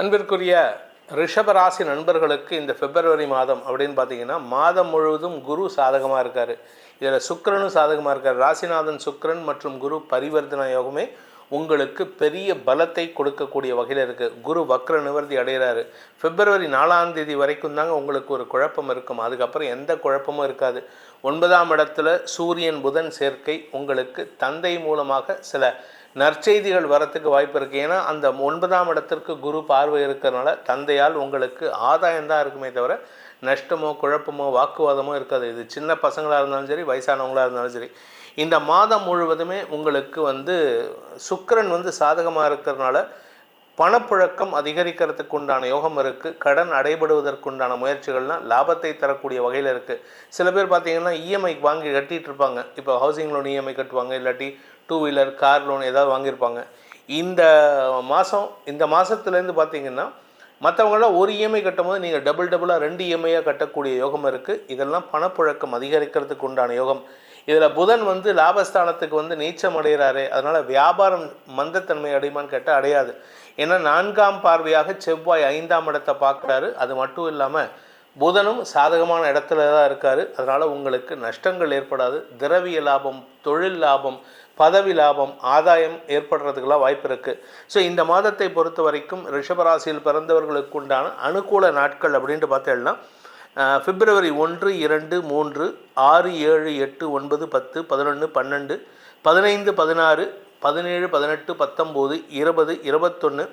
அன்பிற்குரிய ரிஷபராசி நண்பர்களுக்கு இந்த பிப்ரவரி மாதம் அப்படின்னு பார்த்தீங்கன்னா மாதம் முழுவதும் குரு சாதகமாக இருக்கார். இதில் சுக்கரனும் சாதகமாக இருக்கார். ராசிநாதன் சுக்கிரன் மற்றும் குரு பரிவர்த்தன யோகமே உங்களுக்கு பெரிய பலத்தை கொடுக்கக்கூடிய வகையில் இருக்குது குரு வக்ர நிவர்த்தி அடைகிறாரு பிப்ரவரி நாலாம் தேதி வரைக்கும் தாங்க உங்களுக்கு ஒரு குழப்பம் இருக்கும். அதுக்கப்புறம் எந்த குழப்பமும் இருக்காது. ஒன்பதாம் இடத்துல சூரியன் புதன் சேர்க்கை உங்களுக்கு தந்தை மூலமாக சில நற்செய்திகள் வரத்துக்கு வாய்ப்பு இருக்குது ஏன்னா அந்த ஒன்பதாம் இடத்திற்கு குரு பார்வை இருக்கிறனால தந்தையால் உங்களுக்கு ஆதாயம் தான் இருக்குமே தவிர நஷ்டமோ குழப்பமோ வாக்குவாதமோ இருக்காது. இது சின்ன பசங்களாக இருந்தாலும் சரி வயசானவங்களாக இருந்தாலும் சரி. இந்த மாதம் முழுவதுமே உங்களுக்கு வந்து சுக்கரன் வந்து சாதகமாக இருக்கிறனால பணப்புழக்கம் அதிகரிக்கிறதுக்கு உண்டான யோகம் இருக்குது கடன் அடைபடுவதற்குண்டான முயற்சிகள்லாம் லாபத்தை தரக்கூடிய வகையில் இருக்குது சில பேர் பார்த்தீங்கன்னா இஎம்ஐ வாங்கி கட்டிகிட்டு இருப்பாங்க. இப்போ ஹவுசிங் லோன் இஎம்ஐ கட்டுவாங்க. இல்லாட்டி டூ வீலர் கார் லோன் ஏதாவது வாங்கியிருப்பாங்க. இந்த மாதம் இந்த மாதத்துலேருந்து பார்த்தீங்கன்னா மற்றவங்களாம் ஒரு இஎம்ஐ கட்டும்போது நீங்கள் டபுள் டபுளாக ரெண்டு இஎம்ஐயாக கட்டக்கூடிய யோகம் இருக்குது இதெல்லாம் பணப்புழக்கம் அதிகரிக்கிறதுக்கு உண்டான யோகம். இதில் புதன் வந்து லாபஸ்தானத்துக்கு வந்து நீச்சம் அடைகிறாரு அதனால் வியாபாரம் மந்தத்தன்மை அடையுமான்னு கேட்டால் அடையாது. ஏன்னா நான்காம் பார்வையாக செவ்வாய் ஐந்தாம் இடத்தை பார்க்குறாரு. அது மட்டும் இல்லாமல் புதனும் சாதகமான இடத்துல தான் இருக்கார். அதனால் உங்களுக்கு நஷ்டங்கள் ஏற்படாது. திரவிய லாபம் தொழில் லாபம் பதவி லாபம் ஆதாயம் ஏற்படுறதுக்கெல்லாம் வாய்ப்பு இருக்குது ஸோ இந்த மாதத்தை பொறுத்த வரைக்கும் ரிஷபராசியில் பிறந்தவர்களுக்கு உண்டான அனுகூல நாட்கள் அப்படின்ட்டு பார்த்தேன்னா பிப்ரவரி ஒன்று இரண்டு மூன்று ஆறு ஏழு எட்டு ஒன்பது பத்து பதினொன்று பன்னெண்டு பதினைந்து பதினாறு பதினேழு பதினெட்டு பத்தொம்போது இருபது இருபத்தொன்று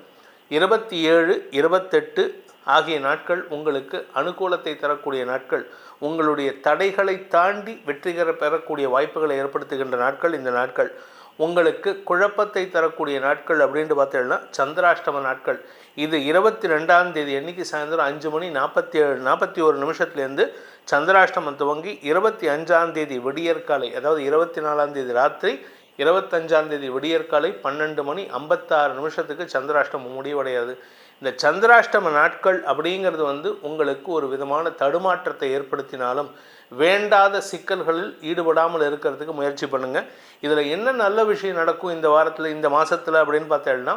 இருபத்தி ஏழு இருபத்தெட்டு ஆகிய நாட்கள் உங்களுக்கு அனுகூலத்தை தரக்கூடிய நாட்கள். உங்களுடைய தடைகளை தாண்டி வெற்றிகர பெறக்கூடிய வாய்ப்புகளை ஏற்படுத்துகின்ற நாட்கள் இந்த நாட்கள். உங்களுக்கு குழப்பத்தை தரக்கூடிய நாட்கள் அப்படின்ட்டு பார்த்தீங்கன்னா சந்திராஷ்டம நாட்கள். இது இருபத்தி ரெண்டாம் தேதி அன்னைக்கு சாயந்தரம் அஞ்சு மணி நாற்பத்தி ஏழு நாற்பத்தி ஒரு நிமிஷத்துலேருந்து சந்திராஷ்டமம் துவங்கி இருபத்தி அஞ்சாம் தேதி விடியற்காலை அதாவது இருபத்தி நாலாம் தேதி ராத்திரி இருபத்தஞ்சாம் தேதி விடியற்காலை பன்னெண்டு மணி ஐம்பத்தாறு நிமிஷத்துக்கு சந்திராஷ்டமம் முடிவடையாது இந்த சந்திராஷ்டம நாட்கள் அப்படிங்கிறது வந்து உங்களுக்கு ஒரு விதமான தடுமாற்றத்தை ஏற்படுத்தினாலும் வேண்டாத சிக்கல்களில் ஈடுபடாமல் இருக்கிறதுக்கு முயற்சி பண்ணுங்கள் இதில் என்ன நல்ல விஷயம் நடக்கும் இந்த வாரத்தில் இந்த மாதத்தில் அப்படின்னு பார்த்தேன்னா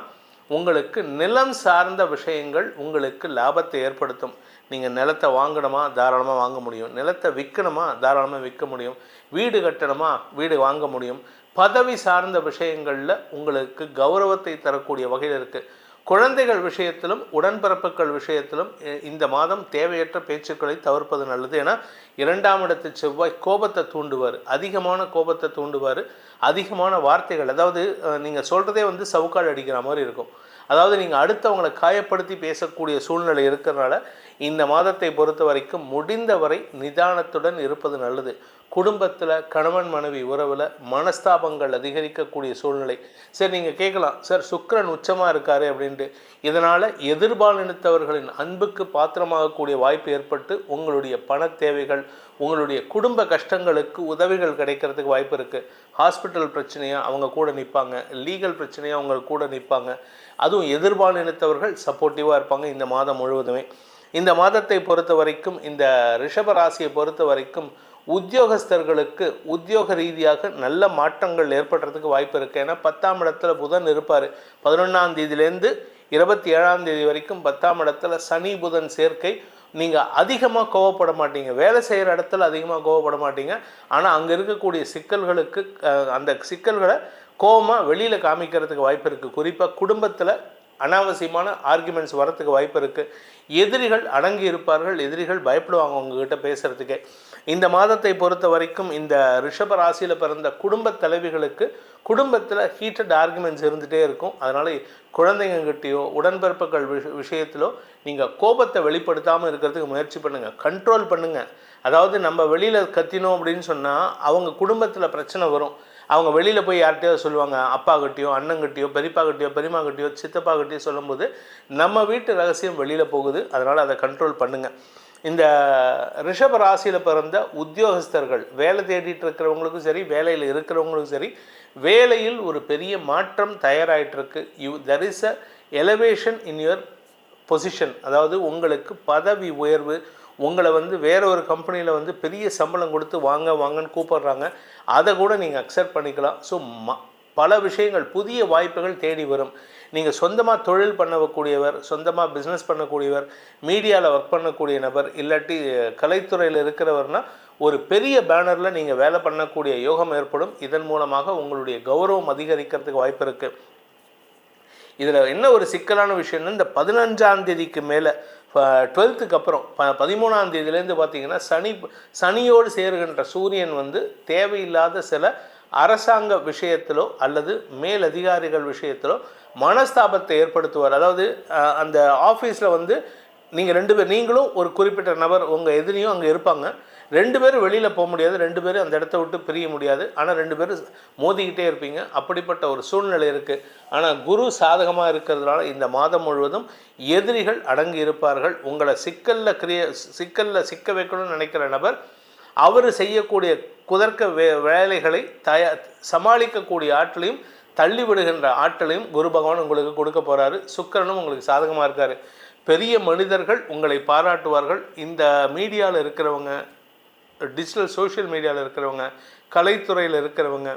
உங்களுக்கு நிலம் சார்ந்த விஷயங்கள் உங்களுக்கு லாபத்தை ஏற்படுத்தும். நீங்கள் நிலத்தை வாங்கணுமா? தாராளமாக வாங்க முடியும். நிலத்தை விற்கணுமா தாராளமாக விற்க முடியும். வீடு கட்டணுமா? வீடு வாங்க முடியும். பதவி சார்ந்த விஷயங்களில் உங்களுக்கு கௌரவத்தை தரக்கூடிய வகையில் இருக்குது குழந்தைகள் விஷயத்திலும் உடன்பிறப்புகள் விஷயத்திலும் இந்த மாதம் தேவையற்ற பேச்சுக்களை தவிர்ப்பது நல்லது. ஏன்னா இரண்டாம் இடத்து செவ்வாய் கோபத்தை தூண்டுவார். அதிகமான கோபத்தை தூண்டுவார். அதிகமான வார்த்தைகள் அதாவது நீங்கள் சொல்கிறதே வந்து சவுக்கால் அடிக்கிற மாதிரி இருக்கும். அதாவது நீங்கள் அடுத்தவங்களை காயப்படுத்தி பேசக்கூடிய சூழ்நிலை இருக்கிறனால இந்த மாதத்தை பொறுத்த வரைக்கும் முடிந்தவரை நிதானத்துடன் இருப்பது நல்லது. குடும்பத்தில் கணவன் மனைவி உறவில் மனஸ்தாபங்கள் அதிகரிக்கக்கூடிய சூழ்நிலை. சரி நீங்கள் கேட்கலாம் சார் சுக்கிரன் உச்சமாக இருக்காரு அப்படின்ட்டு. இதனால் எதிர்பாலினத்தவர்களின் அன்புக்கு பாத்திரமாகக்கூடிய வாய்ப்பு ஏற்பட்டு உங்களுடைய பண தேவைகள் உங்களுடைய குடும்ப கஷ்டங்களுக்கு உதவிகள் கிடைக்கிறதுக்கு வாய்ப்பு இருக்குது ஹாஸ்பிட்டல் பிரச்சனையாக அவங்க கூட நிற்பாங்க லீகல் பிரச்சனையாக அவங்க கூட நிற்பாங்க அதுவும் எதிர்பாலினத்தவர்கள் சப்போர்ட்டிவாக இருப்பாங்க இந்த மாதம் முழுவதுமே. இந்த மாதத்தை பொறுத்த வரைக்கும் இந்த ரிஷப ராசியை பொறுத்த வரைக்கும் உத்தியோகஸ்தர்களுக்கு உத்தியோக ரீதியாக நல்ல மாற்றங்கள் ஏற்படுறதுக்கு வாய்ப்பு இருக்குது ஏன்னா பத்தாம் இடத்துல புதன் இருப்பார். பதினொன்றாம் தேதியிலேருந்து இருபத்தி ஏழாம் தேதி வரைக்கும் பத்தாம் இடத்துல சனி புதன் சேர்க்கை. நீங்கள் அதிகமாக கோவப்பட மாட்டீங்க. வேலை செய்கிற இடத்துல அதிகமாக கோவப்பட மாட்டீங்க. ஆனால் அங்கே இருக்கக்கூடிய சிக்கல்களுக்கு அந்த சிக்கல்களை கோவமாக வெளியில் காமிக்கிறதுக்கு வாய்ப்பு இருக்குது குறிப்பாக குடும்பத்தில் அனாவசியமான ஆர்குமெண்ட்ஸ் வரத்துக்கு வாய்ப்பு இருக்குது எதிரிகள் அடங்கி இருப்பார்கள் எதிரிகள் பயப்படுவாங்க உங்ககிட்ட பேசுகிறதுக்கே இந்த மாதத்தை பொறுத்த வரைக்கும் இந்த ரிஷப ராசியில் பிறந்த குடும்ப தலைவிகளுக்கு குடும்பத்தில் ஹீட்டட் ஆர்குமெண்ட்ஸ் இருந்துகிட்டே இருக்கும். அதனால் குழந்தைங்ககிட்டயோ உடன்பிறப்புகள் விஷ விஷயத்திலோ நீங்கள் கோபத்தை வெளிப்படுத்தாமல் இருக்கிறதுக்கு முயற்சி பண்ணுங்கள் கண்ட்ரோல் பண்ணுங்கள் அதாவது நம்ம வெளியில் கத்தினோம் அப்படின்னு சொன்னால் அவங்க குடும்பத்தில் பிரச்சனை வரும். அவங்க வெளியில் போய் யார்கிட்டயோ சொல்லுவாங்க அப்பா அண்ணங்கிட்டேயோ பெரியப்பாக்கிட்டேயோ பெரியப்பா கிட்டயோ பெரியம்மா கிட்டயோ சித்தப்பா சொல்லும்போது நம்ம வீட்டு ரகசியம் வெளியில் போகுது. அதனால் அதை கண்ட்ரோல் பண்ணுங்கள் இந்த ரிஷப ராசியில் பிறந்த உத்தியோகஸ்தர்கள் வேலை தேடிட்டு இருக்கிறவங்களுக்கும் சரி வேலையில் இருக்கிறவங்களுக்கும் சரி வேலையில் ஒரு பெரிய மாற்றம் தயாராகிட்டுருக்கு you there is a elevation in your position அதாவது உங்களுக்கு பதவி உயர்வு உங்களை வந்து வேற ஒரு கம்பெனியில் வந்து பெரிய சம்பளம் கொடுத்து வாங்க வாங்கன்னு கூப்பிடுறாங்க. அதை கூட நீங்கள் அக்செப்ட் பண்ணிக்கலாம். ஸோ ம பல விஷயங்கள் புதிய வாய்ப்புகள் தேடி வரும். நீங்கள் சொந்தமாக தொழில் பண்ணக்கூடியவர் சொந்தமாக பிஸ்னஸ் பண்ணக்கூடியவர் மீடியாவில் ஒர்க் பண்ணக்கூடிய நபர் இல்லாட்டி கலைத்துறையில் இருக்கிறவர்னா ஒரு பெரிய பேனரில் நீங்கள் வேலை பண்ணக்கூடிய யோகம் ஏற்படும். இதன் மூலமாக உங்களுடைய கௌரவம் அதிகரிக்கிறதுக்கு வாய்ப்பு இருக்குது இதில் என்ன ஒரு சிக்கலான விஷயம்னா இந்த பதினஞ்சாம் தேதிக்கு மேலே டுவெல்த்துக்கு அப்புறம் ப பதிமூணாம் தேதியிலேருந்து பார்த்திங்கன்னா சனி சனியோடு சேருகின்ற சூரியன் வந்து தேவையில்லாத சில அரசாங்க விஷயத்திலோ அல்லது மேலதிகாரிகள் விஷயத்திலோ மனஸ்தாபத்தை ஏற்படுத்துவார். அதாவது அந்த ஆஃபீஸில் வந்து நீங்கள் ரெண்டு பேர் நீங்களும் ஒரு குறிப்பிட்ட நபர் உங்கள் எதிரியும் அங்கே இருப்பாங்க. ரெண்டு பேரும் வெளியில் போக முடியாது. ரெண்டு பேரும் அந்த இடத்த விட்டு பிரிய முடியாது. ஆனால் ரெண்டு பேரும் மோதிக்கிட்டே இருப்பீங்க. அப்படிப்பட்ட ஒரு சூழ்நிலை இருக்குது ஆனால் குரு சாதகமாக இருக்கிறதுனால இந்த மாதம் முழுவதும் எதிரிகள் அடங்கி இருப்பார்கள். உங்களை சிக்கலில் கிரிய சிக்கலில் சிக்க வைக்கணும்னு நினைக்கிற நபர் அவர் செய்யக்கூடிய குதர்க்க வே வேலைகளை தயா சமாளிக்கக்கூடிய ஆற்றலையும் தள்ளி விடுகின்ற ஆற்றலையும் குரு பகவான் உங்களுக்கு கொடுக்க போகிறாரு சுக்கரனும் உங்களுக்கு சாதகமாக இருக்கார். பெரிய மனிதர்கள் உங்களை பாராட்டுவார்கள். இந்த மீடியாவில் இருக்கிறவங்க டிஜிட்டல் சோஷியல் மீடியாவில் இருக்கிறவங்க கலைத்துறையில் இருக்கிறவங்க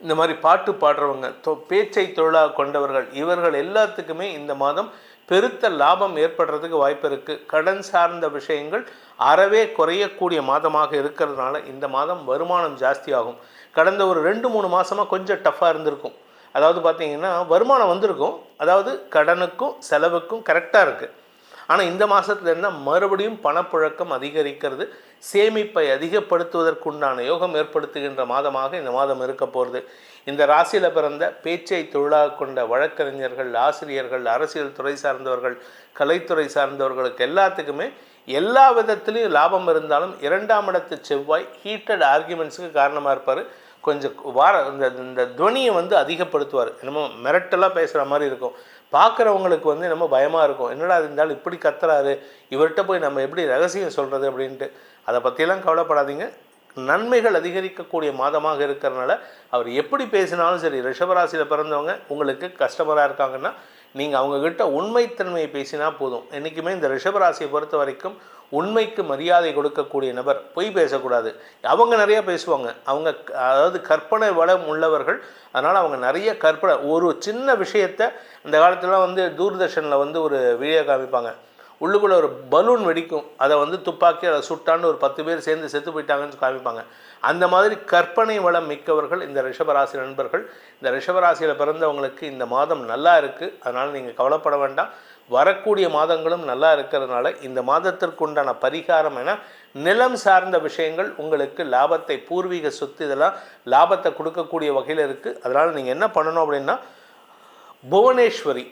இந்த மாதிரி பாட்டு பாடுறவங்க தொ பேச்சை தொழிலாக கொண்டவர்கள் இவர்கள் எல்லாத்துக்குமே இந்த மாதம் பெருத்த லாபம் ஏற்படுறதுக்கு வாய்ப்பு இருக்குது கடன் சார்ந்த விஷயங்கள் அறவே குறையக்கூடிய மாதமாக இருக்கிறதுனால இந்த மாதம் வருமானம் ஜாஸ்தியாகும். கடந்த ஒரு ரெண்டு மூணு மாதமாக கொஞ்சம் டஃப்பாக இருந்திருக்கும். அதாவது பார்த்திங்கன்னா வருமானம் வந்திருக்கும். அதாவது கடனுக்கும் செலவுக்கும் கரெக்டாக இருக்குது ஆனால் இந்த மாதத்துல என்ன மறுபடியும் பணப்புழக்கம் அதிகரிக்கிறது சேமிப்பை அதிகப்படுத்துவதற்குண்டான யோகம் ஏற்படுத்துகின்ற மாதமாக இந்த மாதம் இருக்க போகிறது இந்த ராசியில் பிறந்த பேச்சை தொழிலாக கொண்ட வழக்கறிஞர்கள் ஆசிரியர்கள் அரசியல் துறை சார்ந்தவர்கள் கலைத்துறை சார்ந்தவர்களுக்கு எல்லாத்துக்குமே எல்லா விதத்திலையும் லாபம் இருந்தாலும் இரண்டாம் இடத்து செவ்வாய் ஹீட்டட் ஆர்குமெண்ட்ஸுக்கு காரணமாக இருப்பார். கொஞ்சம் வார இந்த இந்த துவனியை வந்து அதிகப்படுத்துவார். என்னமோ மிரட்டலாக பேசுகிற மாதிரி இருக்கும். பார்க்குறவங்களுக்கு வந்து நம்ம பயமாக இருக்கும். என்னடா இருந்தாலும் இப்படி கத்துறாரு. இவர்கிட்ட போய் நம்ம எப்படி ரகசியம் சொல்கிறது அப்படின்ட்டு. அதை பற்றியெல்லாம் கவலைப்படாதீங்க. நன்மைகள் அதிகரிக்கக்கூடிய மாதமாக இருக்கிறனால அவர் எப்படி பேசினாலும் சரி ரிஷபராசியில் பிறந்தவங்க உங்களுக்கு கஸ்டமராக இருக்காங்கன்னா நீங்கள் அவங்கக்கிட்ட உண்மைத்தன்மையை பேசினா போதும். என்றைக்குமே இந்த ரிஷபராசியை பொறுத்த வரைக்கும் உண்மைக்கு மரியாதை கொடுக்கக்கூடிய நபர். பொய் பேசக்கூடாது. அவங்க நிறைய பேசுவாங்க. அவங்க க- அதாவது கற்பனை வளம் உள்ளவர்கள். அதனால் அவங்க நிறைய கற்பனை ஒரு சின்ன விஷயத்தை இந்த காலத்தில் வந்து தூர்தர்ஷனில் வந்து ஒரு வீடியோ காமிப்பாங்க. உள்ளுக்குள்ளே ஒரு பலூன் வெடிக்கும். அதை வந்து துப்பாக்கி அதை சுட்டான்னு ஒரு பத்து பேர் சேர்ந்து செத்து போயிட்டாங்கன்னு காமிப்பாங்க. அந்த மாதிரி கற்பனை வளம் மிக்கவர்கள் இந்த ரிஷபராசி நண்பர்கள். இந்த ரிஷபராசியில் பிறந்தவங்களுக்கு இந்த மாதம் நல்லா இருக்குது அதனால் நீங்கள் கவலைப்பட வேண்டாம். வரக்கூடிய மாதங்களும் நல்லா இருக்கிறதுனால இந்த மாதத்திற்குண்டான பரிகாரம் என நிலம் சார்ந்த விஷயங்கள் உங்களுக்கு லாபத்தை பூர்வீக சொத்து இதெல்லாம் லாபத்தை கொடுக்கக்கூடிய வகையில் இருக்குது அதனால் நீங்கள் என்ன பண்ணணும் அப்படின்னா புவனேஸ்வரி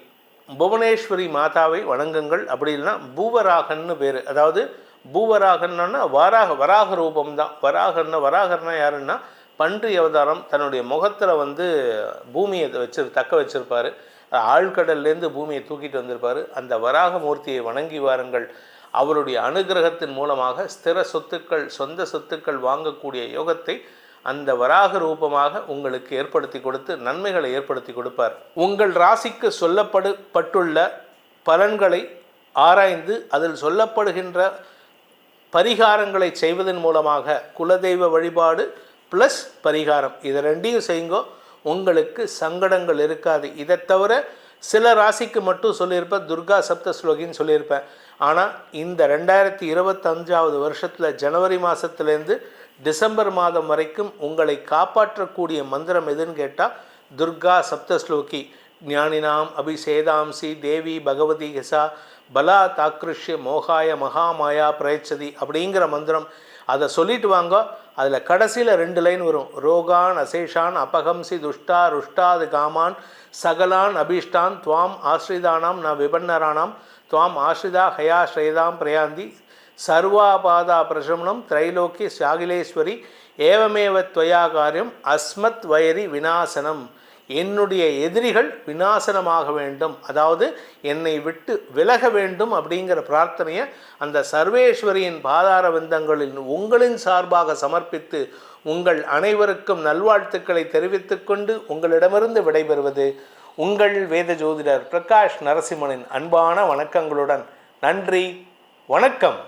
புவனேஸ்வரி மாதாவை வணங்குங்கள். அப்படி இல்லைன்னா பூவராகன்னு பேர். அதாவது பூவராகன்னா வராக வராக ரூபம் தான். வராகன்னா வராகர்னா யாருன்னா பன்றி அவதாரம் தன்னுடைய முகத்தில் வந்து பூமியை வச்சு தக்க வச்சுருப்பார். ஆழ்கடல்லேருந்து பூமியை தூக்கிட்டு வந்திருப்பார். அந்த வராக மூர்த்தியை வணங்கி வாருங்கள். அவருடைய அனுகிரகத்தின் மூலமாக ஸ்திர சொத்துக்கள் சொந்த சொத்துக்கள் வாங்கக்கூடிய யோகத்தை அந்த வராக ரூபமாக உங்களுக்கு ஏற்படுத்தி கொடுத்து நன்மைகளை ஏற்படுத்தி கொடுப்பார். உங்கள் ராசிக்கு சொல்லப்படு பட்டுள்ள பலன்களை ஆராய்ந்து அதில் சொல்லப்படுகின்ற பரிகாரங்களை செய்வதன் மூலமாக குலதெய்வ வழிபாடு ப்ளஸ் பரிகாரம் இதை ரெண்டையும் செய்யுங்கோ. உங்களுக்கு சங்கடங்கள் இருக்காது. இதை தவிர சில ராசிக்கு மட்டும் சொல்லியிருப்பேன் துர்கா சப்த ஸ்லோகின்னு சொல்லியிருப்பேன். ஆனால் இந்த ரெண்டாயிரத்தி இருபத்தஞ்சாவது வருஷத்தில் ஜனவரி மாதத்துலேருந்து டிசம்பர் மாதம் வரைக்கும் உங்களை காப்பாற்றக்கூடிய மந்திரம் எதுன்னு கேட்டால் துர்கா சப்தஸ்லோகி. ஞானினாம் அபிஷேதாம்சி தேவி பகவதி ஹிசா பலா தாக்ருஷ்ய மோகாய மகாமாயா பிரயச்சதி அப்படிங்கிற மந்திரம். அதை சொல்லிட்டு வாங்க. அதில் கடைசியில் ரெண்டு லைன் வரும். ரோகான் அசேஷான் அபகம்சி துஷ்டா ருஷ்டாது காமான் சகலான் அபீஷ்டான் துவாம் ஆஸ்ரிதானாம் ந விபன்னரானாம் துவாம் ஆஸ்ரிதா ஹயா ஸ்ரேதாம் பிரயாந்தி சர்வாபாதா பிரசமனம் திரைலோக்கி சாகிலேஸ்வரி ஏவமேவ துவயா காரியம் அஸ்மத் வயரி வினாசனம் என்னுடைய எதிரிகள் வினாசனமாக வேண்டும். அதாவது என்னை விட்டு விலக வேண்டும் அப்படிங்கிற பிரார்த்தனையை அந்த சர்வேஸ்வரியின் பாதார விந்தங்களில் உங்களின் சார்பாக சமர்ப்பித்து உங்கள் அனைவருக்கும் நல்வாழ்த்துக்களை தெரிவித்துக்கொண்டு உங்களிடமிருந்து விடைபெறுவது உங்கள் வேத ஜோதிடர் பிரகாஷ் நரசிம்மனின் அன்பான வணக்கங்களுடன் நன்றி வணக்கம்.